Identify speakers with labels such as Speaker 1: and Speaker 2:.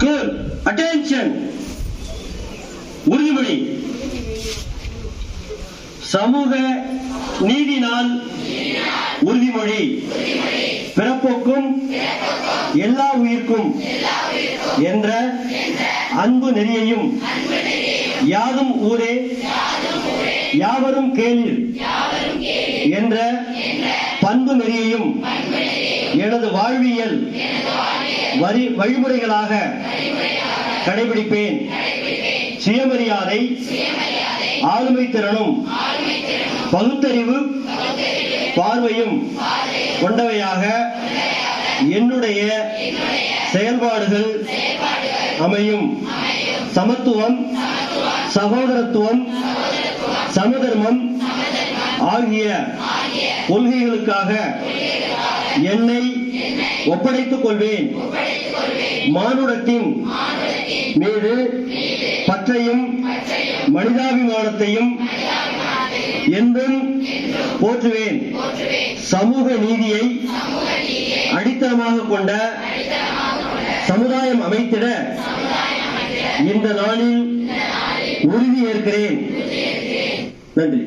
Speaker 1: Good. Attention. உறுதிமொழி சமூக நீதி நாள் உறுதிமொழி பிறப்போக்கும் எல்லா உயிர்க்கும் என்ற அன்பு நெறியையும் யாதும் ஊரே யாவரும் கேளிர் என்ற பண்பு நெறியையும் எனது வாழ்வியல் வரி வழிமுறைகளாக கடைபிடிப்பேன். சுயமரியாதை ஆளுமை திறனும் பகுத்தறிவு பார்வையும் கொண்டவையாக என்னுடைய செயல்பாடுகள் அமையும். சமத்துவம் சகோதரத்துவம் சமதர்மம் ஆகிய கொள்கைகளுக்காக என்னை ஒப்படைத்துக் கொள்வேன் மானுடத்தின் மீது பற்றையும் மனிதாபிமானத்தையும் என்றும் போற்றுவேன். சமூக நீதியை அடித்தளமாக கொண்ட சமுதாயம் அமைத்திட இந்த நாளில் உறுதி ஏற்கிறேன். நன்றி.